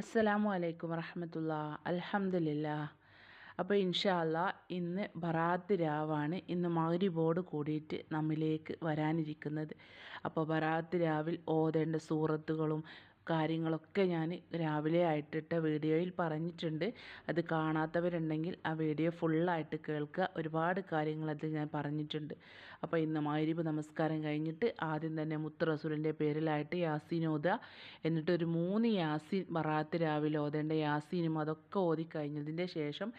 അസ്സലാമു അലൈക്കും വറഹമത്തുള്ള. അലഹമില്ല അപ്പോൾ ഇൻഷാല്ല ഇന്ന് ബറാത്ത് രാവാണ്. ഇന്ന് മൗരിബോട് കൂടിയിട്ട് നമ്മിലേക്ക് വരാനിരിക്കുന്നത്. അപ്പോൾ ബറാത്ത് രാവിൽ ഓതേണ്ട സൂറത്തുകളും കാര്യങ്ങളൊക്കെ ഞാൻ രാവിലെ ആയിട്ടിട്ട വീഡിയോയിൽ പറഞ്ഞിട്ടുണ്ട്. അത് കാണാത്തവരുണ്ടെങ്കിൽ ആ വീഡിയോ ഫുള്ളായിട്ട് കേൾക്കുക. ഒരുപാട് കാര്യങ്ങൾ അതിൽ ഞാൻ പറഞ്ഞിട്ടുണ്ട്. അപ്പോൾ ഇന്ന് മാരിബ് നമസ്കാരം കഴിഞ്ഞിട്ട് ആദ്യം തന്നെ മുത്ത് റസൂലിന്റെ പേരിലായിട്ട് യാസീൻ ഓതുക. എന്നിട്ട് ഒരു മൂന്ന് യാസീൻ ബറാത്ത് രാവിലെ ഓതേണ്ട യാസീനും അതൊക്കെ ഓതി കഴിഞ്ഞതിന്റെ ശേഷം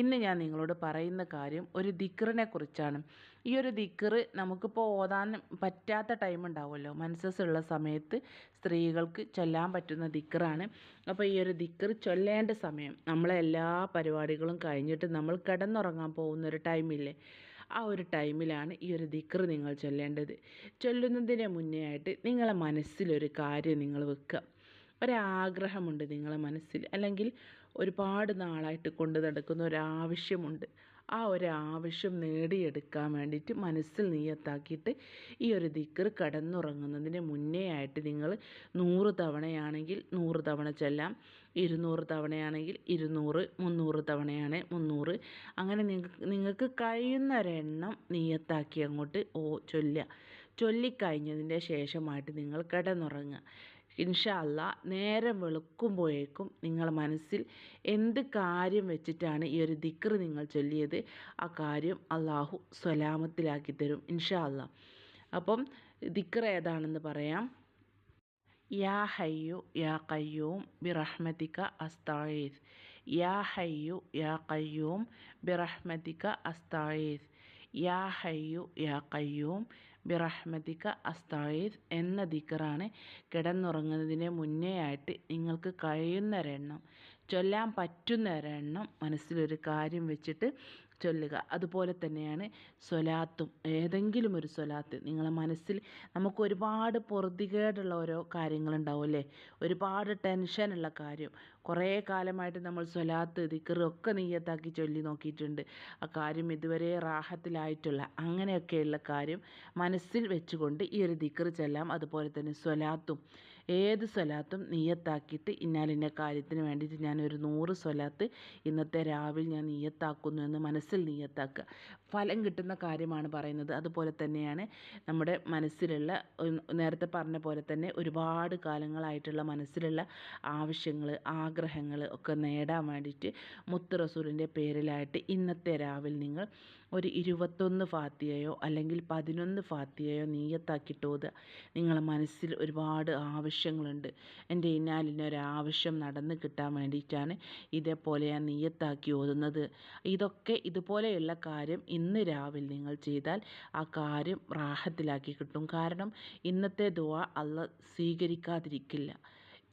ഇന്ന് ഞാൻ നിങ്ങളോട് പറയുന്ന കാര്യം ഒരു ദിക്റിനെ കുറിച്ചാണ്. ഈ ഒരു ദിക്റ് നമുക്കിപ്പോൾ ഓതാൻ പറ്റാത്ത ടൈം ഉണ്ടാവുമല്ലോ. മനസ്സസ്സുള്ള സമയത്ത് സ്ത്രീകൾക്ക് ചൊല്ലാൻ പറ്റുന്ന ദിക്റാണ്. അപ്പോൾ ഈ ഒരു ദിക്ർ ചൊല്ലേണ്ട സമയം നമ്മളെ എല്ലാ പരിപാടികളും കഴിഞ്ഞിട്ട് നമ്മൾ കിടന്നുറങ്ങാൻ പോകുന്ന ഒരു ടൈമില്ലേ? ആ ഒരു ടൈമിലാണ് ഈ ഒരു ദിക്ർ നിങ്ങൾ ചൊല്ലേണ്ടത്. ചൊല്ലുന്നതിന് മുന്നേ ആയിട്ട് നിങ്ങളെ മനസ്സിലൊരു കാര്യം നിങ്ങൾ വെക്കുക. ഒരാഗ്രഹമുണ്ട് നിങ്ങളെ മനസ്സിൽ. അല്ലെങ്കിൽ ഒരുപാട് നാളായിട്ട് കൊണ്ട് നടക്കുന്ന ഒരാവശ്യമുണ്ട്. ആ ഒരു ആവശ്യം നേടിയെടുക്കാൻ വേണ്ടിയിട്ട് മനസ്സിൽ നീയത്താക്കിയിട്ട് ഈ ഒരു ദിക്കർ കടന്നുറങ്ങുന്നതിന് മുന്നേ ആയിട്ട് നിങ്ങൾ നൂറ് തവണയാണെങ്കിൽ നൂറ് തവണ ചെല്ലാം ഇരുന്നൂറ് തവണയാണെങ്കിൽ ഇരുന്നൂറ് മുന്നൂറ് തവണയാണ് മുന്നൂറ്. അങ്ങനെ നിങ്ങൾക്ക് നിങ്ങൾക്ക് കഴിയുന്നൊരെണ്ണം നീയത്താക്കി അങ്ങോട്ട് ഓ ചൊല്ലുക. ചൊല്ലിക്കഴിഞ്ഞതിന്റെ ശേഷമായിട്ട് നിങ്ങൾ കിടന്നുറങ്ങുക. ഇൻഷാ അല്ല നേരം വെളുക്കുമ്പോഴേക്കും നിങ്ങൾ മനസ്സിൽ എന്ത് കാര്യം വെച്ചിട്ടാണ് ഈ ഒരു ദിക്ർ നിങ്ങൾ ചൊല്ലിയത്? ആ കാര്യം അള്ളാഹു സ്വലാമത്തിലാക്കി തരും ഇൻഷാ അല്ല അപ്പം ദിക്ർ ഏതാണെന്ന് പറയാം. യാ ഹയ്യു യാ കയ്യൂം ബിറഹ്മതിക അസ്തായീസ് യാ ഹയ്യു യാ കയ്യൂം ബിറഹ്മതിക അസ്തായീസ് യാ ഹയ്യു യാ കയ്യൂം ബിറഹ്മതിക അസ്തായീസ് എന്ന ദിക്കറാണ് കിടന്നുറങ്ങുന്നതിന് മുന്നേ ആയിട്ട് നിങ്ങൾക്ക് കഴിയുന്നൊരെണ്ണം ചൊല്ലാൻ പറ്റുന്നൊരെണ്ണം മനസ്സിലൊരു കാര്യം വെച്ചിട്ട് ചൊല്ലുക. അതുപോലെ തന്നെയാണ് സ്വലാത്തും. ഏതെങ്കിലും ഒരു സ്വലാത്ത് നിങ്ങളെ മനസ്സിൽ നമുക്ക് ഒരുപാട് പൊറുതികേടുള്ള ഓരോ കാര്യങ്ങളുണ്ടാവും അല്ലേ? ഒരുപാട് ടെൻഷനുള്ള കാര്യം. കുറേ കാലമായിട്ട് നമ്മൾ സ്വലാത്ത് ദിക്കറൊക്കെ നെയ്യത്താക്കി ചൊല്ലി നോക്കിയിട്ടുണ്ട്. ആ കാര്യം ഇതുവരെ റാഹത്തിലായിട്ടുള്ള അങ്ങനെയൊക്കെയുള്ള കാര്യം മനസ്സിൽ വെച്ചുകൊണ്ട് ഈ ഒരു ദിക്കറ് ചെല്ലാം. അതുപോലെ തന്നെ സ്വലാത്തും. ഏത് സ്വലാത്തും നീയത്താക്കിയിട്ട് ഇന്നാലിന്റെ കാര്യത്തിന് വേണ്ടിയിട്ട് ഒരു നൂറ് സ്വലാത്ത് ഇന്നത്തെ രാവിലെ ഞാൻ നീയത്താക്കുന്നു എന്ന് മനസ്സിൽ നീയത്താക്കുക. ഫലം കിട്ടുന്ന കാര്യമാണ് പറയുന്നത്. അതുപോലെ തന്നെയാണ് നമ്മുടെ മനസ്സിലുള്ള നേരത്തെ പറഞ്ഞ പോലെ തന്നെ ഒരുപാട് കാലങ്ങളായിട്ടുള്ള മനസ്സിലുള്ള ആവശ്യങ്ങൾ ആഗ്രഹങ്ങൾ ഒക്കെ നേടാൻ വേണ്ടിയിട്ട് മുത്ത് റസൂലിന്റെ പേരിലായിട്ട് ഇന്നത്തെ രാവിലെ നിങ്ങൾ ഒരു ഇരുപത്തൊന്ന് ഫാത്തിയയോ അല്ലെങ്കിൽ പതിനൊന്ന് ഫാത്തിയയോ നീയത്താക്കിയിട്ട് ഓതുക നിങ്ങളെ മനസ്സിൽ ഒരുപാട് ആവശ്യങ്ങളുണ്ട്. എന്റെ ഇന്നാലിനൊരാവശ്യം നടന്ന് കിട്ടാൻ വേണ്ടിയിട്ടാണ് ഇതേപോലെ ഞാൻ നീയത്താക്കി ഓതുന്നത്. ഇതൊക്കെ ഇതുപോലെയുള്ള കാര്യം ഇന്ന് രാവിലെ നിങ്ങൾ ചെയ്താൽ ആ കാര്യം റാഹത്തിലാക്കി കിട്ടും. കാരണം ഇന്നത്തെ ദുവ അല്ല സ്വീകരിക്കാതിരിക്കില്ല.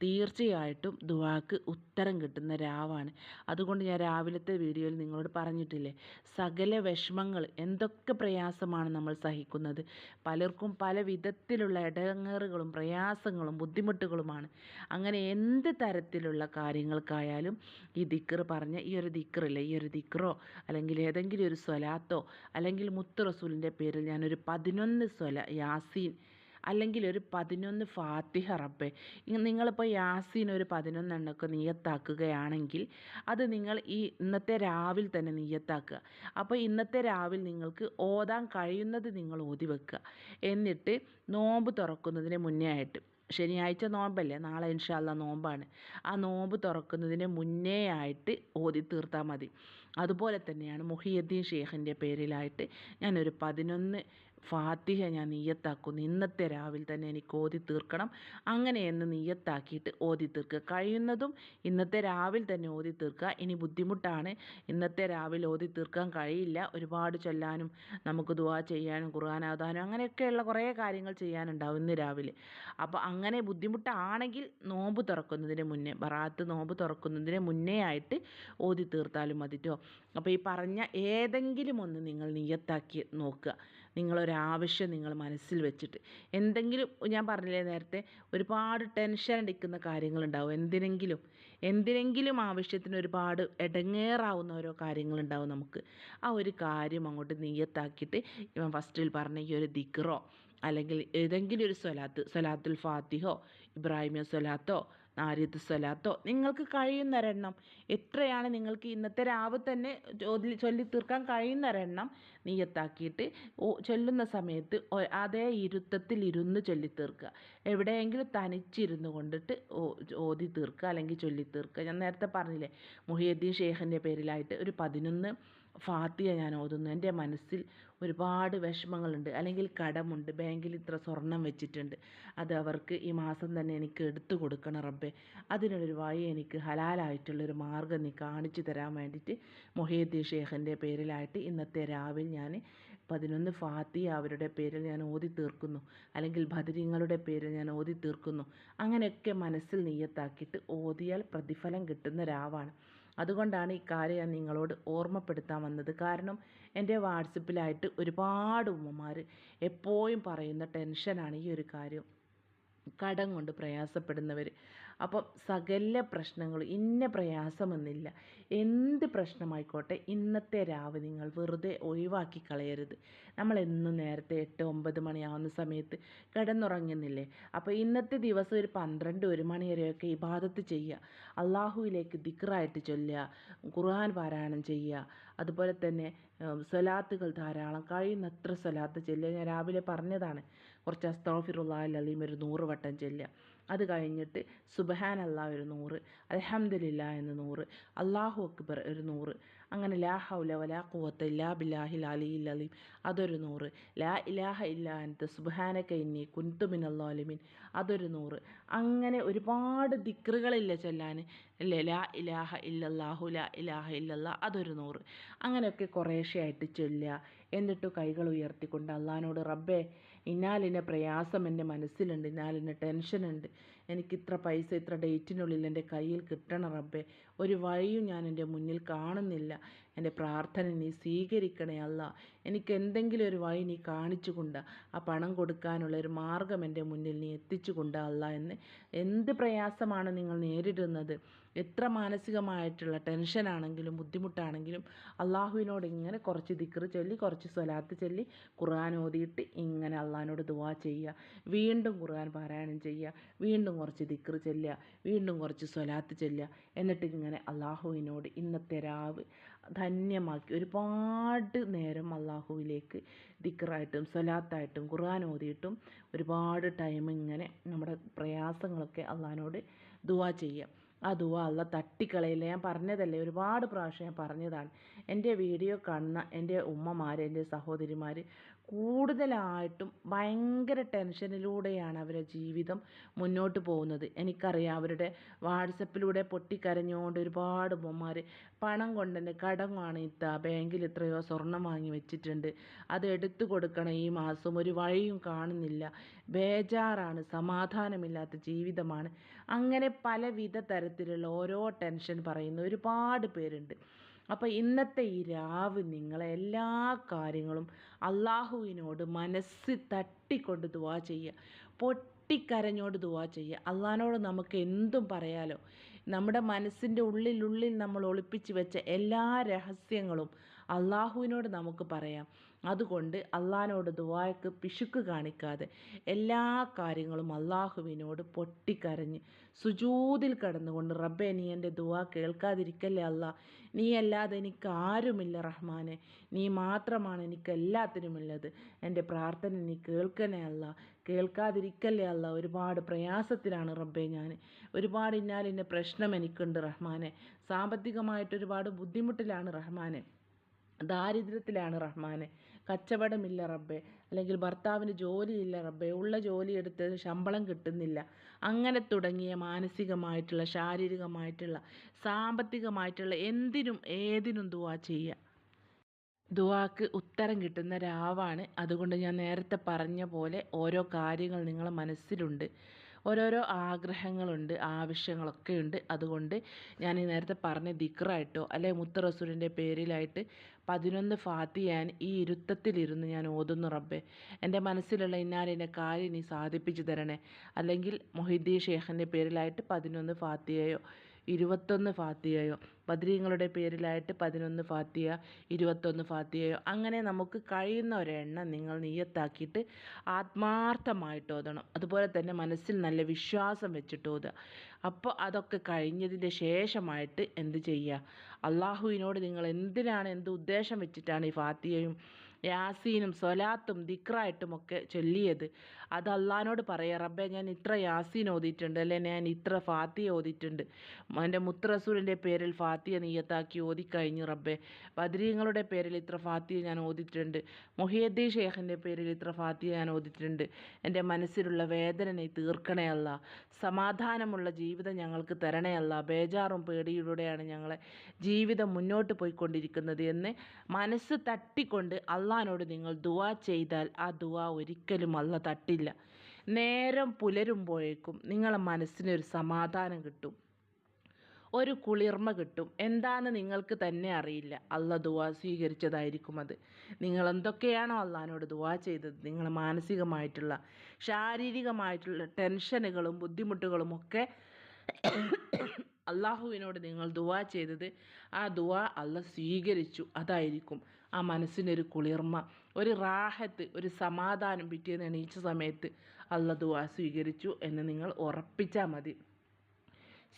തീർച്ചയായിട്ടും ദുവാക്ക് ഉത്തരം കിട്ടുന്ന രാവാണ്. അതുകൊണ്ട് ഞാൻ രാവിലത്തെ വീഡിയോയിൽ നിങ്ങളോട് പറഞ്ഞിട്ടില്ലേ സകല വിഷമങ്ങൾ എന്തൊക്കെ പ്രയാസമാണ് നമ്മൾ സഹിക്കുന്നത്? പലർക്കും പല വിധത്തിലുള്ള ഇടങ്ങേറുകളും പ്രയാസങ്ങളും ബുദ്ധിമുട്ടുകളുമാണ്. അങ്ങനെ എന്ത് തരത്തിലുള്ള കാര്യങ്ങൾക്കായാലും ഈ ദിക്കർ പറഞ്ഞ ഈ ഒരു ദിക്കറില്ലേ ഈ ഒരു ദിക്കറോ അല്ലെങ്കിൽ ഏതെങ്കിലും ഒരു സ്വലാത്തോ അല്ലെങ്കിൽ മുത്ത് റസൂലിന്റെ പേരിൽ ഞാനൊരു പതിനൊന്ന് സ്വല യാസീൻ അല്ലെങ്കിൽ ഒരു പതിനൊന്ന് ഫാത്തിഹ റബ്ബെ. നിങ്ങളിപ്പോൾ യാസീൻ ഒരു പതിനൊന്നെണ്ണമൊക്കെ നീയത്താക്കുകയാണെങ്കിൽ അത് നിങ്ങൾ ഈ ഇന്നത്തെ രാവിൽ തന്നെ നീയത്താക്കുക. അപ്പോൾ ഇന്നത്തെ രാവിൽ നിങ്ങൾക്ക് ഓതാൻ കഴിയുന്നത് നിങ്ങൾ ഓതി വെക്കുക. എന്നിട്ട് നോമ്പ് തുറക്കുന്നതിന് മുന്നേ ആയിട്ട് ശനിയാഴ്ച നോമ്പല്ലേ നാളെ ഇൻഷാല്ല നോമ്പാണ്. ആ നോമ്പ് തുറക്കുന്നതിന് മുന്നേ ആയിട്ട് ഓതി തീർത്താൽ മതി. അതുപോലെ തന്നെയാണ് മുഹിയദ്ദീൻ ഷേഖിന്റെ പേരിലായിട്ട് ഞാനൊരു പതിനൊന്ന് ഫാത്തിഹ ഞാൻ നീയത്താക്കുന്നു ഇന്നത്തെ രാവിലെ തന്നെ എനിക്ക് ഓതി തീർക്കണം. അങ്ങനെ എന്ന് നീയത്താക്കിയിട്ട് ഓതി തീർക്കുക. കഴിയുന്നതും ഇന്നത്തെ രാവിലെ തന്നെ ഓതി തീർക്കുക. ഇനി ബുദ്ധിമുട്ടാണ്. ഇന്നത്തെ രാവിലെ ഓതി തീർക്കാൻ കഴിയില്ല. ഒരുപാട് ചൊല്ലാനും നമുക്ക് ദുവാ ചെയ്യാനും ഖുർആൻ അങ്ങനെയൊക്കെയുള്ള കുറേ കാര്യങ്ങൾ ചെയ്യാനുണ്ടാവും ഇന്ന് രാവിലെ അപ്പോൾ അങ്ങനെ ബുദ്ധിമുട്ടാണെങ്കിൽ നോമ്പ് തുറക്കുന്നതിന് മുന്നേ ബറാത്ത് നോമ്പ് തുറക്കുന്നതിന് മുന്നേ ആയിട്ട് ഓതി തീർത്താലും മതിട്ടോ അപ്പോൾ ഈ പറഞ്ഞ ഏതെങ്കിലും ഒന്ന് നിങ്ങൾ നിയത്താക്കി നോക്കുക. നിങ്ങളൊരാവശ്യം നിങ്ങൾ മനസ്സിൽ വെച്ചിട്ട്. എന്തെങ്കിലും ഞാൻ പറഞ്ഞില്ലേ നേരത്തെ ഒരുപാട് ടെൻഷൻ അടിക്കുന്ന കാര്യങ്ങളുണ്ടാവും. എന്തിനെങ്കിലും എന്തിനെങ്കിലും ആവശ്യത്തിന് ഒരുപാട് ഇടങ്ങേറാവുന്ന ഓരോ കാര്യങ്ങളുണ്ടാവും നമുക്ക്. ആ ഒരു കാര്യം അങ്ങോട്ട് നീയത്താക്കിയിട്ട് ഇവൻ ഫസ്റ്റിൽ പറഞ്ഞ ഈ ഒരു ദിക്റോ അല്ലെങ്കിൽ ഏതെങ്കിലും ഒരു സ്വലാത്ത് സ്വലാത്തുൽ ഫാത്തിഹോ ഇബ്രാഹിമിയ സ്വലാത്തോ നാരിയത്ത് സ്വലാത്തോ നിങ്ങൾക്ക് കഴിയുന്നൊരെണ്ണം എത്രയാണ് നിങ്ങൾക്ക് ഇന്നത്തെ രാവ് തന്നെ ചൊല്ലി തീർക്കാൻ കഴിയുന്നൊരെണ്ണം നീയത്താക്കിയിട്ട് ചൊല്ലുന്ന സമയത്ത് അതേ ഇരുത്തത്തിൽ ഇരുന്ന് ചൊല്ലി തീർക്കുക. എവിടെയെങ്കിലും തനിച്ചിരുന്ന് കൊണ്ടിട്ട് ഓതി തീർക്കുക അല്ലെങ്കിൽ ചൊല്ലി തീർക്കുക. ഞാൻ നേരത്തെ പറഞ്ഞില്ലേ മുഹിയുദ്ദീൻ ഷേഖിന്റെ പേരിലായിട്ട് ഒരു പതിനൊന്ന് ഫാത്തിയ ഞാൻ ഓതുന്നു. എന്റെ മനസ്സിൽ ഒരുപാട് വിഷമങ്ങളുണ്ട്. അല്ലെങ്കിൽ കടമുണ്ട്. ബാങ്കിൽ ഇത്ര സ്വർണം വെച്ചിട്ടുണ്ട്. അത് അവർക്ക് ഈ മാസം തന്നെ എനിക്ക് എടുത്തു കൊടുക്കണം റബ്ബെ. അതിനൊരു വഴി എനിക്ക് ഹലാലായിട്ടുള്ളൊരു മാർഗം നീ കാണിച്ചു തരാൻ വേണ്ടിയിട്ട് മൊഹീദ്ദീൻ ഷേഖിന്റെ പേരിലായിട്ട് ഇന്നത്തെ രാവിലെ ഞാൻ പതിനൊന്ന് ഫാത്തിയ അവരുടെ പേരിൽ ഞാൻ ഓതി തീർക്കുന്നു. അല്ലെങ്കിൽ ഭദ്രിങ്ങളുടെ പേരിൽ ഞാൻ ഓതി തീർക്കുന്നു. അങ്ങനെയൊക്കെ മനസ്സിൽ നീയത്താക്കിയിട്ട് ഓതിയാൽ പ്രതിഫലം കിട്ടുന്ന രാവാണ്. അതുകൊണ്ടാണ് ഈ കാര്യം ഞാൻ നിങ്ങളോട് ഓർമ്മപ്പെടുത്താൻ വന്നത്. കാരണം എന്റെ വാട്സപ്പിലായിട്ട് ഒരുപാട് ഉമ്മമാർ എപ്പോഴും പറയുന്ന ടെൻഷനാണ് ഈ ഒരു കാര്യം. കടം കൊണ്ട് പ്രയാസപ്പെടുന്നവർ. അപ്പം സകല പ്രശ്നങ്ങളും ഇന്ന പ്രയാസമെന്നില്ല എന്ത് പ്രശ്നമായിക്കോട്ടെ ഇന്നത്തെ രാവ് നിങ്ങൾ വെറുതെ ഒഴിവാക്കി കളയരുത്. നമ്മൾ എന്നും നേരത്തെ എട്ട് ഒമ്പത് മണിയാവുന്ന സമയത്ത് കിടന്നുറങ്ങുന്നില്ലേ? അപ്പോൾ ഇന്നത്തെ ദിവസം ഒരു പന്ത്രണ്ട് ഒരു മണി വരെയൊക്കെ ഇബാദത്ത് ചെയ്യുക. അള്ളാഹുവിലേക്ക് ദിക്റായിട്ട് ചൊല്ലുക ഖുർആൻ പാരായണം ചെയ്യുക. അതുപോലെ തന്നെ സ്വലാത്തുകൾ ധാരാളം. കഴിയുന്നത്ര സ്വലാത്ത് ചെല്ലുക. ഞാൻ രാവിലെ പറഞ്ഞതാണ് കുറച്ച് അസ്തോഫിറുള്ള അലീം ഒരു നൂറ് വട്ടം ചെല്ലുക. അത് കഴിഞ്ഞിട്ട് സുബഹാൻ അല്ലാ ഒരു നൂറ് അലഹമ്മദില്ല എന്ന് നൂറ് അള്ളാഹു അക്ബർ ഒരു നൂറ് അങ്ങനെ ലാ ഹൗല വലാ കുവത്ത് ഇല്ലാ ബില്ലാഹിൽ അലിയിൽ അലീം അതൊരു നൂറ് ലാ ഇലാഹ ഇല്ലാ അൻത സുബഹാനക ഇന്നി കുന്തുമിൻ അള്ളാലിമിൻ അതൊരു നൂറ്. അങ്ങനെ ഒരുപാട് ദിക്റുകളില്ല ചൊല്ലാൻ? അല്ലേ? ലാ ഇലാഹ ഇല്ലല്ലാഹു ലാ ഇലാഹ ഇല്ലല്ലാ അതൊരു നൂറ്. അങ്ങനെയൊക്കെ കുറേശ്ശെയായിട്ട് ചൊല്ലുക. എന്നിട്ട് കൈകൾ ഉയർത്തിക്കൊണ്ട് അള്ളഹാനോട് റബ്ബേ ഇന്നാലിന്ന പ്രയാസം എന്റെ മനസ്സിലുണ്ട് ഇന്നാലിന്ന ടെൻഷനുണ്ട്. എനിക്കിത്ര പൈസ ഇത്ര ഡേറ്റിനുള്ളിൽ എന്റെ കയ്യിൽ കിട്ടണം റബ്ബേ. ഒരു വഴിയും ഞാൻ എന്റെ മുന്നിൽ കാണുന്നില്ല. എന്റെ പ്രാർത്ഥന നീ സ്വീകരിക്കണേ അല്ല. എനിക്ക് എന്തെങ്കിലും ഒരു വഴി നീ കാണിച്ചു കൊണ്ട്. ആ പണം കൊടുക്കാനുള്ള ഒരു മാർഗം എന്റെ മുന്നിൽ നീ എത്തിച്ചു കൊണ്ട് അല്ല എന്ന്. എന്ത് പ്രയാസമാണ് നിങ്ങൾ നേരിടുന്നത്? എത്ര മാനസികമായിട്ടുള്ള ടെൻഷനാണെങ്കിലും ബുദ്ധിമുട്ടാണെങ്കിലും അള്ളാഹുവിനോട് ഇങ്ങനെ കുറച്ച് ദിക്റ് ചൊല്ലി കുറച്ച് സ്വലാത്ത് ചൊല്ലി ഖുർആൻ ഓതിയിട്ട് ഇങ്ങനെ അള്ളാഹിനോട് ദുവാ ചെയ്യുക. വീണ്ടും ഖുർആൻ പാരായണം ചെയ്യുക. വീണ്ടും കുറച്ച് ദിക്റ് ചൊല്ലുക. വീണ്ടും കുറച്ച് സ്വലാത്ത് ചൊല്ലുക. എന്നിട്ട് ഇങ്ങനെ അള്ളാഹുവിനോട് ഇന്നത്തെ രാവ് ധന്യമാക്കി. ഒരുപാട് നേരം അള്ളാഹുവിലേക്ക് ദിക്റായിട്ടും സ്വലാത്തായിട്ടും ഖുർആൻ ഓതിയിട്ടും ഒരുപാട് ടൈം ഇങ്ങനെ നമ്മുടെ പ്രയാസങ്ങളൊക്കെ അള്ളഹാനോട് ദുവാ ചെയ്യുക ആ ദുവ അല്ല തട്ടിക്കളയില്ല? ഞാൻ പറഞ്ഞതല്ലേ? ഒരുപാട് പ്രാവശ്യം ഞാൻ പറഞ്ഞതാണ്. എന്റെ വീഡിയോ കാണുന്ന എന്റെ ഉമ്മമാർ എന്റെ സഹോദരിമാർ കൂടുതലായിട്ടും ഭയങ്കര ടെൻഷനിലൂടെയാണ് അവരുടെ ജീവിതം മുന്നോട്ട് പോകുന്നത്. എനിക്കറിയാം അവരുടെ വാട്സപ്പിലൂടെ പൊട്ടിക്കരഞ്ഞുകൊണ്ട് ഒരുപാട് ഉമ്മമാർ പണം കൊണ്ടുതന്നെ കടം ഇത്ത ബാങ്കിൽ എത്രയോ സ്വർണം വാങ്ങി വെച്ചിട്ടുണ്ട്. അത് എടുത്തു കൊടുക്കണം ഈ മാസം ഒരു വഴിയും കാണുന്നില്ല. ബേജാറാണ് സമാധാനമില്ലാത്ത ജീവിതമാണ്. അങ്ങനെ പലവിധ തരത്തിലുള്ള ഓരോ ടെൻഷൻ പറയുന്ന ഒരുപാട് പേരുണ്ട്. അപ്പോൾ ഇന്നത്തെ ഈ രാവ് നിങ്ങളെ എല്ലാ കാര്യങ്ങളും അള്ളാഹുവിനോട് മനസ്സ് തട്ടിക്കൊണ്ട് ദുവാ ചെയ്യുക. പൊട്ടിക്കരഞ്ഞോട് ദുവാ ചെയ്യുക. അള്ളഹാനോട് നമുക്ക് എന്തും പറയാലോ. നമ്മുടെ മനസ്സിന്റെ ഉള്ളിലുള്ളിൽ നമ്മൾ ഒളിപ്പിച്ച് വെച്ച എല്ലാ രഹസ്യങ്ങളും അള്ളാഹുവിനോട് നമുക്ക് പറയാം. അതുകൊണ്ട് അള്ളാഹിനോട് ദുവായ്ക്ക് പിശുക്ക് കാണിക്കാതെ എല്ലാ കാര്യങ്ങളും അള്ളാഹുവിനോട് പൊട്ടിക്കരഞ്ഞ് സുജൂതിൽ കടന്നുകൊണ്ട് റബ്ബെ നീ എന്റെ ദുവാ കേൾക്കാതിരിക്കല്ലേ അല്ല നീ അല്ലാതെ എനിക്ക് ആരുമില്ല റഹ്മാനെ. നീ മാത്രമാണ് എനിക്ക് എല്ലാത്തിനുമുള്ളത്. എന്റെ പ്രാർത്ഥന നീ കേൾക്കണേ അല്ല കേൾക്കാതിരിക്കല്ലേ അല്ല ഒരുപാട് പ്രയാസത്തിലാണ് റബ്ബെ ഞാൻ ഒരുപാട് ഇന്നാലിന്റെ പ്രശ്നം എനിക്കുണ്ട് റഹ്മാനെ. സാമ്പത്തികമായിട്ട് ഒരുപാട് ബുദ്ധിമുട്ടിലാണ് റഹ്മാനെ. ദാരിദ്ര്യത്തിലാണ് റഹ്മാനെ. കച്ചവടമില്ല റബ്ബെ. അല്ലെങ്കിൽ ഭർത്താവിന് ജോലിയില്ല റബ്ബെ. ഉള്ള ജോലി എടുത്ത് ശമ്പളം കിട്ടുന്നില്ല. അങ്ങനെ തുടങ്ങിയ മാനസികമായിട്ടുള്ള ശാരീരികമായിട്ടുള്ള സാമ്പത്തികമായിട്ടുള്ള എന്തിനും ഏതിനും ദുവാ ചെയ്യുക. ദുവാക്ക് ഉത്തരം കിട്ടുന്ന രാവാണ്. അതുകൊണ്ട് ഞാൻ നേരത്തെ പറഞ്ഞ പോലെ ഓരോ കാര്യങ്ങൾ നിങ്ങളെ മനസ്സിലുണ്ട്. ഓരോരോ ആഗ്രഹങ്ങളുണ്ട് ആവശ്യങ്ങളൊക്കെ ഉണ്ട്. അതുകൊണ്ട് ഞാൻ നേരത്തെ പറഞ്ഞ ദിക്റായിട്ടോ അല്ലെ മുത്ത റസൂലിന്റെ പേരിലായിട്ട് പതിനൊന്ന് ഫാത്തിയാൻ ഈ ഇരുത്തത്തിലിരുന്ന് ഞാൻ ഓതുന്നു റബ്ബെ. എന്റെ മനസ്സിലുള്ള ഇന്നാലിന്റെ കാര്യം നീ സാധിപ്പിച്ചു തരണേ. അല്ലെങ്കിൽ മൊഹിദ്ദീൻ ഷേഖിന്റെ പേരിലായിട്ട് പതിനൊന്ന് ഫാത്തിയയോ ഇരുപത്തൊന്ന് ഫാത്തിഹയോ? ബദ്രീങ്ങളുടെ പേരിലായിട്ട് പതിനൊന്ന് ഫാത്തിഹ ഇരുപത്തൊന്ന് ഫാത്തിഹയോ? അങ്ങനെ നമുക്ക് കഴിയുന്ന ഒരെണ്ണം നിങ്ങൾ നീയത്താക്കിയിട്ട് ആത്മാർത്ഥമായിട്ട് ഓതണം. അതുപോലെ തന്നെ മനസ്സിൽ നല്ല വിശ്വാസം വെച്ചിട്ട് ഓതുക. അപ്പോൾ അതൊക്കെ കഴിഞ്ഞതിന്റെ ശേഷമായിട്ട് എന്ത് ചെയ്യുക? അള്ളാഹുവിനോട് നിങ്ങൾ എന്തിനാണ് എന്ത് ഉദ്ദേശം വെച്ചിട്ടാണ് ഈ ഫാത്തിഹയും യാസീനും സ്വലാത്തും ദിക്റായിട്ടുമൊക്കെ ചൊല്ലിയത്. അത് അള്ളഹാനോട് പറയുക റബ്ബെ ഞാൻ ഇത്ര യാസീൻ ഓതിയിട്ടുണ്ട് അല്ലെ? ഞാൻ ഇത്ര ഫാത്തി ഓതിയിട്ടുണ്ട്. എന്റെ മുത്തറസൂലിന്റെ പേരിൽ ഫാത്തിയ നീയത്താക്കി ഓതിക്കഴിഞ്ഞു റബ്ബെ. ബദ്രീങ്ങളുടെ പേരിൽ ഇത്ര ഫാത്തിയ ഞാൻ ഓതിയിട്ടുണ്ട്. മൊഹിയദ്ദീൻ ഷേഖിന്റെ പേരിൽ ഇത്ര ഫാത്തിയ ഞാൻ ഓതിയിട്ടുണ്ട്. എന്റെ മനസ്സിലുള്ള വേദന നീ തീർക്കണേ അല്ല. സമാധാനമുള്ള ജീവിതം ഞങ്ങൾക്ക് തരണേ അല്ല. ബേജാറും പേടിയിലൂടെയാണ് ഞങ്ങളെ ജീവിതം മുന്നോട്ട് പോയിക്കൊണ്ടിരിക്കുന്നത് എന്ന് മനസ്സ് തട്ടിക്കൊണ്ട് അള്ളഹാനോട് നിങ്ങൾ ദുവാ ചെയ്താൽ ആ ദുവാ ഒരിക്കലും അള്ള തട്ടില്ല. നേരം പുലരുമ്പോഴേക്കും നിങ്ങളെ മനസ്സിനൊരു സമാധാനം കിട്ടും. ഒരു കുളിർമ കിട്ടും. എന്താണ് നിങ്ങൾക്ക് തന്നെ അറിയില്ല. അള്ള ദുവാ സ്വീകരിച്ചതായിരിക്കും അത്. നിങ്ങൾ എന്തൊക്കെയാണോ അള്ളഹാനോട് ദുവാ ചെയ്തത്. നിങ്ങൾ മാനസികമായിട്ടുള്ള ശാരീരികമായിട്ടുള്ള ടെൻഷനുകളും ബുദ്ധിമുട്ടുകളും ഒക്കെ അള്ളാഹുവിനോട് നിങ്ങൾ ദുവാ ചെയ്തത് ആ ദുവാ അള്ള സ്വീകരിച്ചു. അതായിരിക്കും. ആ മനസ്സിനൊരു കുളിർമ ഒരു റാഹത്ത് ഒരു സമാധാനം പിറ്റേന്ന് എണീച്ച സമയത്ത് അള്ള സ്വീകരിച്ചു എന്ന് നിങ്ങൾ ഉറപ്പിച്ചാൽ മതി.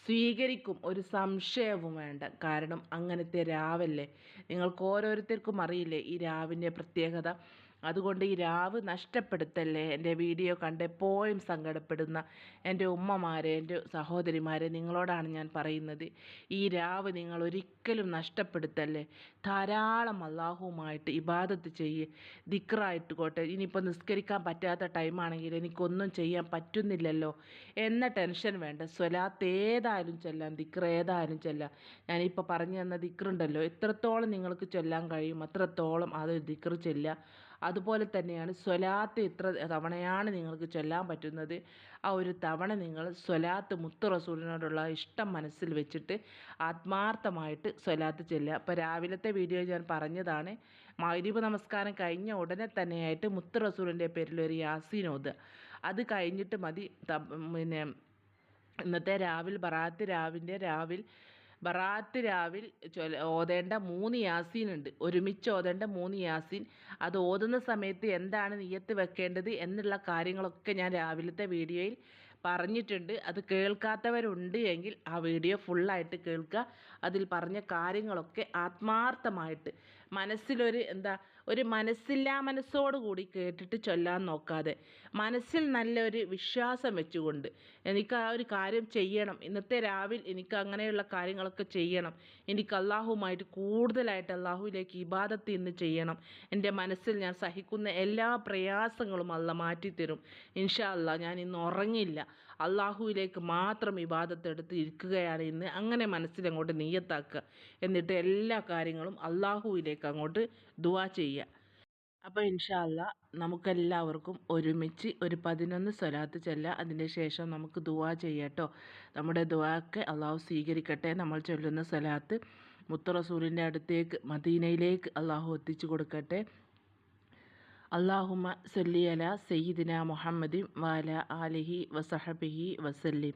സ്വീകരിക്കും ഒരു സംശയവും വേണ്ട. കാരണം അങ്ങനത്തെ രാവല്ലേ? നിങ്ങൾക്ക് ഓരോരുത്തർക്കും അറിയില്ലേ ഈ രാവിന്റെ പ്രത്യേകത? അതുകൊണ്ട് ഈ രാവ് നഷ്ടപ്പെടുത്തല്ലേ? എന്റെ വീഡിയോ കണ്ട് എപ്പോഴും സങ്കടപ്പെടുന്ന എന്റെ ഉമ്മമാരെ എന്റെ സഹോദരിമാരെ നിങ്ങളോടാണ് ഞാൻ പറയുന്നത്. ഈ രാവ് നിങ്ങൾ ഒരിക്കലും നഷ്ടപ്പെടുത്തല്ലേ? ധാരാളം അള്ളാഹുവുമായിട്ട് ഇബാദത്ത് ചെയ്യ്. ദിക്റായിട്ട് കോട്ടെ ഇനിയിപ്പോൾ നിസ്കരിക്കാൻ പറ്റാത്ത ടൈമാണെങ്കിൽ എനിക്കൊന്നും ചെയ്യാൻ പറ്റുന്നില്ലല്ലോ. എന്ന ടെൻഷൻ വേണ്ട. സ്വലാത്ത് ഏതായാലും ചെല്ലാം ദിക്ർ ഏതായാലും ചെല്ലാം. ഞാനിപ്പോൾ പറഞ്ഞു തന്ന ദിക്റുണ്ടല്ലോ. എത്രത്തോളം നിങ്ങൾക്ക് ചൊല്ലാൻ കഴിയും അത്രത്തോളം അത് ദിക്ർ ചെല്ലുക. അതുപോലെ തന്നെയാണ് സ്വലാത്ത് ഇത്ര തവണയാണ് നിങ്ങൾക്ക് ചൊല്ലാൻ പറ്റുന്നത്. ആ ഒരു തവണ നിങ്ങൾ സ്വലാത്ത് മുത്ത് റസൂലിനോടുള്ള ഇഷ്ടം മനസ്സിൽ വെച്ചിട്ട് ആത്മാർത്ഥമായിട്ട് സ്വലാത്ത് ചെല്ലുക. അപ്പോൾ രാവിലത്തെ വീഡിയോ ഞാൻ പറഞ്ഞതാണ്. മഗ്രിബ് നമസ്കാരം കഴിഞ്ഞ ഉടനെ തന്നെയായിട്ട് മുത്ത് റസൂലിന്റെ പേരിൽ ഒരു യാസീൻ അത് കഴിഞ്ഞിട്ട് മതി. പിന്നെ ഇന്നത്തെ രാവിലെ ബറാത്ത് രാവിന്റെ രാവിൽ ബറാത്ത് രാവിൽ ഓതേണ്ട മൂന്ന് യാസീൻ ഉണ്ട്. ഒരുമിച്ച് ഓതേണ്ട മൂന്ന് യാസീൻ. അത് ഓതുന്ന സമയത്ത് എന്താണ് നിയ്യത്ത് വെക്കേണ്ടത് എന്നുള്ള കാര്യങ്ങളൊക്കെ ഞാൻ രാവിലത്തെ വീഡിയോയിൽ പറഞ്ഞിട്ടുണ്ട്. അത് കേൾക്കാത്തവരുണ്ട് എങ്കിൽ ആ വീഡിയോ ഫുള്ളായിട്ട് കേൾക്കുക. അതിൽ പറഞ്ഞ കാര്യങ്ങളൊക്കെ ആത്മാർത്ഥമായിട്ട് മനസ്സിലൊരു എന്താ ഒരു മനസ്സില്ലാ മനസ്സോട് കൂടി കേട്ടിട്ട് ചൊല്ലാൻ നോക്കാതെ മനസ്സിൽ നല്ലൊരു വിശ്വാസം വെച്ചുകൊണ്ട് എനിക്ക് ആ ഒരു കാര്യം ചെയ്യണം. ഇന്നത്തെ രാവിലെ എനിക്ക് അങ്ങനെയുള്ള കാര്യങ്ങളൊക്കെ ചെയ്യണം. എനിക്ക് അള്ളാഹുമായിട്ട് കൂടുതലായിട്ട് അള്ളാഹുവിലേക്ക് ഇബാദത്ത് ഇന്ന് ചെയ്യണം. എന്റെ മനസ്സിൽ ഞാൻ സഹിക്കുന്ന എല്ലാ പ്രയാസങ്ങളും അല്ല മാറ്റിത്തരും. ഇൻഷാ അല്ല ഞാൻ ഇന്ന് ഉറങ്ങില്ല. അള്ളാഹുവിലേക്ക് മാത്രം ഇബാദത്ത് എടുത്ത് ഇരിക്കുകയാണ് ഇന്ന്. അങ്ങനെ മനസ്സിലങ്ങോട്ട് നീയത്താക്കുക എന്നിട്ട് എല്ലാ കാര്യങ്ങളും അള്ളാഹുവിലേക്ക് അങ്ങോട്ട് ദുവാ ചെയ്യുക. അപ്പോൾ ഇൻഷാ അല്ലാ നമുക്കെല്ലാവർക്കും ഒരുമിച്ച് ഒരു പതിനൊന്ന് സ്വലാത്ത് ചൊല്ല. അതിന്റെ ശേഷം നമുക്ക് ദുവാ ചെയ്യട്ടോ. നമ്മുടെ ദുവാക്ക് അള്ളാഹു സ്വീകരിക്കട്ടെ. നമ്മൾ ചൊല്ലുന്ന സ്വലാത്ത് മുത്ത റസൂലിന്റെ അടുത്തേക്ക് മദീനയിലേക്ക് അള്ളാഹു എത്തിച്ചു കൊടുക്കട്ടെ. അള്ളാഹുമ സല്ലി സയ്യിദിന മുഹമ്മദി വാല ആലിഹി വസഹബിഹി വസല്ലിം.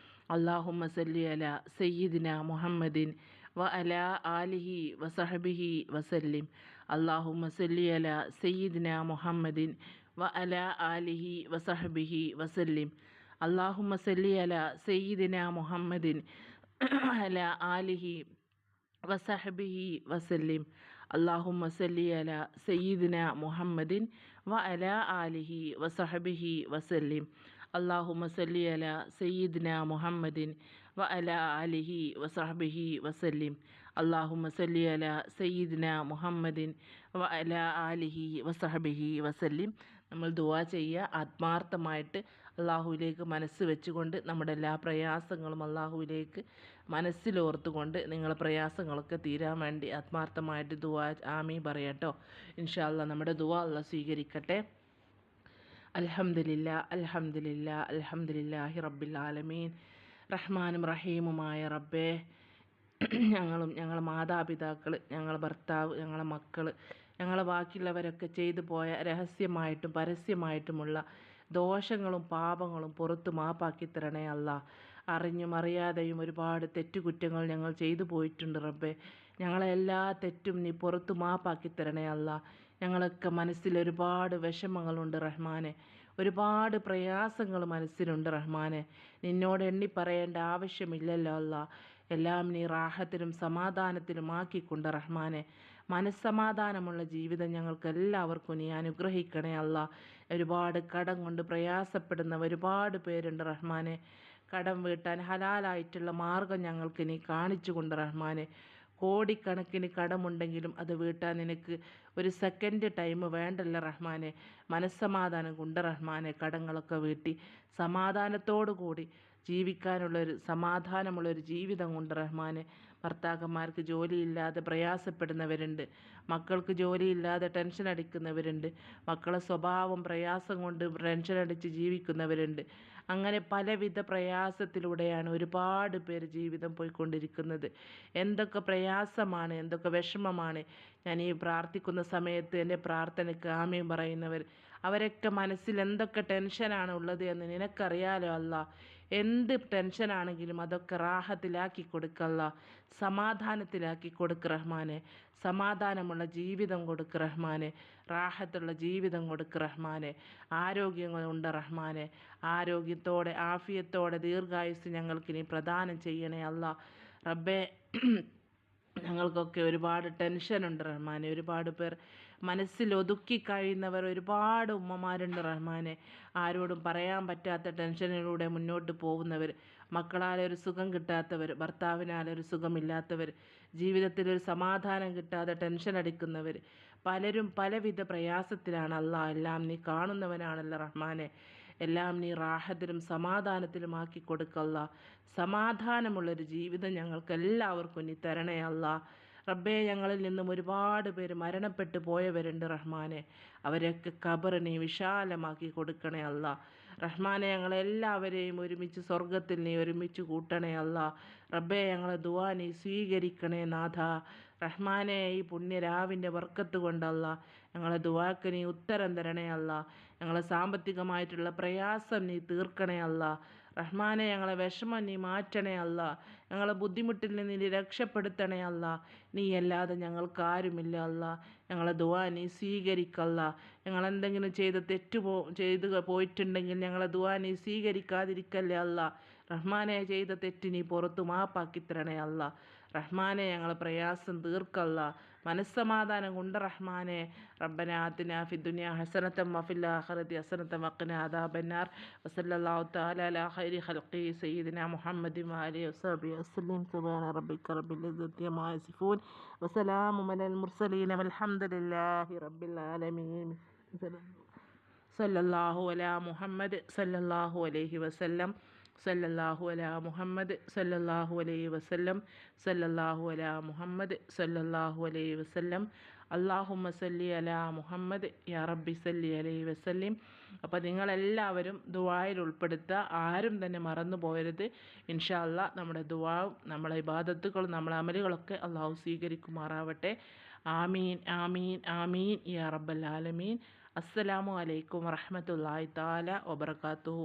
അള്ളാഹുമ സല്ലി അല സയ്യിദിന മുഹമ്മദിൻ വഅല ആലിഹി വസഹബിഹി വസല്ലിം. അള്ളാഹുമ സല്ലി അല സയ്യിദിന മുഹമ്മദിൻ വഅല ആലിഹി വസഹബിഹി വസല്ലിം. അള്ളാഹുമ സല്ലി അല സയ്യിദിന മുഹമ്മദിൻ അല ആലിഹി വസഹബിഹി വസല്ലിം. അള്ളാഹുമ സല്ലി അല സയ്യിദിന മുഹമ്മദിൻ വ അല ആലിഹി വസഹബിഹി വസല്ലിം. അള്ളാഹുമ മസല്ലി അല സയ്യിദ്ന മുഹമ്മദിൻ വ അല അലിഹി വസഹബിഹി വസല്ലിം അള്ളാഹു മസല്ലി അല സയ്യിദ്ന മുഹമ്മദിൻ വ അല അലിഹി വസഹബിഹി വസല്ലിം നമ്മൾ ദുവാ ചെയ്യുക. ആത്മാർത്ഥമായിട്ട് അള്ളാഹുവിലേക്ക് മനസ്സ് വെച്ചുകൊണ്ട് നമ്മുടെ എല്ലാ പ്രയാസങ്ങളും അള്ളാഹുവിലേക്ക് മനസ്സിലോർത്തുകൊണ്ട് നിങ്ങളെ പ്രയാസങ്ങളൊക്കെ തീരാൻ വേണ്ടി ആത്മാർത്ഥമായിട്ട് ദുവാ ആമീ പറയട്ടോ ഇൻഷാല്ല നമ്മുടെ ദുവാ അല്ല സ്വീകരിക്കട്ടെ. അൽഹംദുലില്ല അൽഹംദുലില്ല അൽഹംദുലില്ലാഹി റബ്ബിൽ ആലമീൻ. റഹ്മാനും റഹീമുമായ റബ്ബേ ഞങ്ങളും ഞങ്ങളെ മാതാപിതാക്കൾ ഞങ്ങളെ ഭർത്താവ് ഞങ്ങളെ മക്കൾ ഞങ്ങളെ ബാക്കിയുള്ളവരൊക്കെ ചെയ്തു പോയ രഹസ്യമായിട്ടും പരസ്യമായിട്ടുമുള്ള ദോഷങ്ങളും പാപങ്ങളും പുറത്ത് മാപ്പാക്കി തരണേ അല്ല. അറിഞ്ഞും അറിയാതെയും ഒരുപാട് തെറ്റുകുറ്റങ്ങൾ ഞങ്ങൾ ചെയ്തു പോയിട്ടുണ്ട് റബ്ബേ. ഞങ്ങളെ എല്ലാ തെറ്റും നീ പുറത്ത് മാപ്പാക്കി തരണേ അല്ല. ഞങ്ങളൊക്കെ മനസ്സിൽ ഒരുപാട് വിഷമങ്ങളുണ്ട് റഹ്മാനെ. ഒരുപാട് പ്രയാസങ്ങൾ മനസ്സിലുണ്ട് റഹ്മാനെ. നിന്നോട് എണ്ണി പറയേണ്ട ആവശ്യമില്ലല്ലോ അല്ല. എല്ലാം നീ റാഹത്തിലും സമാധാനത്തിലും ആക്കിക്കൊണ്ട് റഹ്മാനെ. മനസ്സമാധാനമുള്ള ജീവിതം ഞങ്ങൾക്ക് എല്ലാവർക്കും നീ അനുഗ്രഹിക്കണേ അല്ല. ഒരുപാട് കടം കൊണ്ട് പ്രയാസപ്പെടുന്ന ഒരുപാട് പേരുണ്ട് റഹ്മാനെ. കടം വീട്ടാൻ ഹലാലായിട്ടുള്ള മാർഗം ഞങ്ങൾക്ക് നീ കാണിച്ചു കൊണ്ട് റഹ്മാനെ. കോടിക്കണക്കിന് കടമുണ്ടെങ്കിലും അത് വീട്ടാൻ നിനക്ക് ഒരു സെക്കൻഡ് ടൈം വേണ്ടല്ല റഹ്മാനെ. മനസ്സമാധാനം കൊണ്ട് റഹ്മാനെ കടങ്ങളൊക്കെ വീട്ടി സമാധാനത്തോടു കൂടി ജീവിക്കാനുള്ളൊരു സമാധാനമുള്ളൊരു ജീവിതം കൊണ്ട് റഹ്മാനെ. ഭർത്താക്കന്മാർക്ക് ജോലിയില്ലാതെ പ്രയാസപ്പെടുന്നവരുണ്ട്. മക്കൾക്ക് ജോലിയില്ലാതെ ടെൻഷൻ അടിക്കുന്നവരുണ്ട്. മക്കളെ സ്വഭാവം പ്രയാസം കൊണ്ട് ടെൻഷൻ അടിച്ച് ജീവിക്കുന്നവരുണ്ട്. അങ്ങനെ പലവിധ പ്രയാസത്തിലൂടെയാണ് ഒരുപാട് പേർ ജീവിതം പോയിക്കൊണ്ടിരിക്കുന്നത്. എന്തൊക്കെ പ്രയാസമാണ് എന്തൊക്കെ വിഷമമാണ്. ഞാൻ ഈ പ്രാർത്ഥിക്കുന്ന സമയത്ത് എന്റെ പ്രാർത്ഥനയ്ക്ക് ആമയും പറയുന്നവർ അവരൊക്കെ മനസ്സിൽ എന്തൊക്കെ ടെൻഷനാണ് ഉള്ളത് എന്ന് നിനക്കറിയാലോ അല്ല എന്ത് ടെൻഷനാണെങ്കിലും അതൊക്കെ റാഹത്തിലാക്കി കൊടുക്കല്ല. സമാധാനത്തിലാക്കി കൊടുക്ക് റഹ്മാനെ. സമാധാനമുള്ള ജീവിതം കൊടുക്ക് റഹ്മാനെ. റാഹത്തുള്ള ജീവിതം കൊടുക്ക് റഹ്മാനെ. ആരോഗ്യങ്ങളുണ്ട് റഹ്മാനെ. ആരോഗ്യത്തോടെ ആഫിയത്തോടെ ദീർഘായുസ് ഞങ്ങൾക്ക് ഇനി പ്രദാനം ചെയ്യണേ അല്ല. റബ്ബേ ഞങ്ങൾക്കൊക്കെ ഒരുപാട് ടെൻഷനുണ്ട് റഹ്മാനെ. ഒരുപാട് പേർ മനസ്സിൽ ഒതുക്കി കഴിയുന്നവർ ഒരുപാട് ഉമ്മമാരുണ്ട് റഹ്മാനെ. ആരോടും പറയാൻ പറ്റാത്ത ടെൻഷനിലൂടെ മുന്നോട്ട് പോകുന്നവർ മക്കളാലൊരു സുഖം കിട്ടാത്തവർ ഭർത്താവിനാലൊരു സുഖമില്ലാത്തവർ ജീവിതത്തിൽ ഒരു സമാധാനം കിട്ടാതെ ടെൻഷൻ അടിക്കുന്നവർ. പലരും പലവിധ പ്രയാസത്തിലാണ്. അല്ല എല്ലാം നീ കാണുന്നവനാണല്ലോ റഹ്മാനെ. എല്ലാം നീ റാഹത്തിലും സമാധാനത്തിലുമാക്കി കൊടുക്കല്ല സമാധാനമുള്ളൊരു ജീവിതം ഞങ്ങൾക്ക് എല്ലാവർക്കും നീ തരണേ അല്ല റബ്ബേ ഞങ്ങളിൽ നിന്നും ഒരുപാട് പേര് മരണപ്പെട്ടു പോയവരുണ്ട് റഹ്മാനെ. അവരൊക്കെ ഖബറിനെ വിശാലമാക്കി കൊടുക്കണേ അല്ല. റഹ്മാനെ ഞങ്ങളെല്ലാവരെയും ഒരുമിച്ച് സ്വർഗത്തിൽ നീ ഒരുമിച്ച് കൂട്ടണേ അല്ല. റബ്ബേ ഞങ്ങളെ ദുവാ നീ സ്വീകരിക്കണേ നാഥ. റഹ്മാനെ ഈ പുണ്യരാവിന്റെ വർക്കത്ത് കൊണ്ടല്ല ഞങ്ങളെ ദുവാക്ക് നീ ഉത്തരം തരണേ അല്ല. ഞങ്ങളെ സാമ്പത്തികമായിട്ടുള്ള പ്രയാസം നീ തീർക്കണേ അല്ല. റഹ്മാനെ ഞങ്ങളെ വിഷമം നീ മാറ്റണേ അല്ല. ഞങ്ങളെ ബുദ്ധിമുട്ടിൽ നിന്ന് നീ രക്ഷപ്പെടുത്തണേ അല്ല. നീ അല്ലാതെ ഞങ്ങൾക്ക് ആരുമില്ല അല്ല. ഞങ്ങളെ ദുവാ നീ സ്വീകരിക്കല്ല. ഞങ്ങൾ എന്തെങ്കിലും ചെയ്ത് തെറ്റുപോ ചെയ്ത് പോയിട്ടുണ്ടെങ്കിൽ ഞങ്ങളെ ദുവാ നീ സ്വീകരിക്കാതിരിക്കല്ലേ അല്ല. റഹ്മാനെ ചെയ്ത തെറ്റ് പുറത്തു മാപ്പാക്കി തരണേ അല്ല. റഹ്മാനെ ഞങ്ങൾ പ്രയാസം തീർക്കല്ല മനസ്സമാധാനം കൊണ്ട് റഹ്മാനെ. റബ്ബന ആത്തിന ഫി ദുനിയ ഹസനത്തം വഫിൽ ആഖിറതി ഹസനത്തം വഖിന അദാബന്നാർ. വസല്ലല്ലാഹു തആല അലാ ഖൈരി ഖൽഖി സയ്യിദിന മുഹമ്മദി വഅലിഹി വസഹബി വസല്ലം സുബ്ഹാന റബ്ബിക റബ്ബിൽ ഇസ്സതി അമ്മാ യസിഫൂൻ. മുർസലീൻ വൽഹംദുലില്ലാഹി റബ്ബിൽ ആലമീൻ. സല്ലല്ലാഹു അലാ മുഹമ്മദ് സല്ലല്ലാഹു അലൈഹി വസല്ലം. സല്ലല്ലാഹു അലാ മുഹമ്മദ് സല്ലല്ലാഹു അലൈ വസല്ലം സല്ലല്ലാഹു അലാ മുഹമ്മദ് സല്ലല്ലാഹു അലൈ വസല്ലം. അള്ളാഹുമ്മ സല്ലി അലാ മുഹമ്മദ് യാ റബ്ബി സല്ലി അലൈ വസല്ലിം. അപ്പോൾ നിങ്ങളെല്ലാവരും ദുവായിൽ ഉൾപ്പെടുത്തുക ആരും തന്നെ മറന്നു പോയരുത് ഇൻഷാ അല്ലാ നമ്മുടെ ദുവാവും നമ്മളെ ഇബാദത്തുകളും നമ്മളെ അമലുകളൊക്കെ അള്ളാഹു സ്വീകരിക്കുമാറാവട്ടെ. ആമീൻ ആമീൻ ആമീൻ യാ റബ്ബൽ ആലമീൻ. അസ്സലാമു അലൈക്കും വറഹമത്തല്ലാഹി താല വബർക്കാത്തു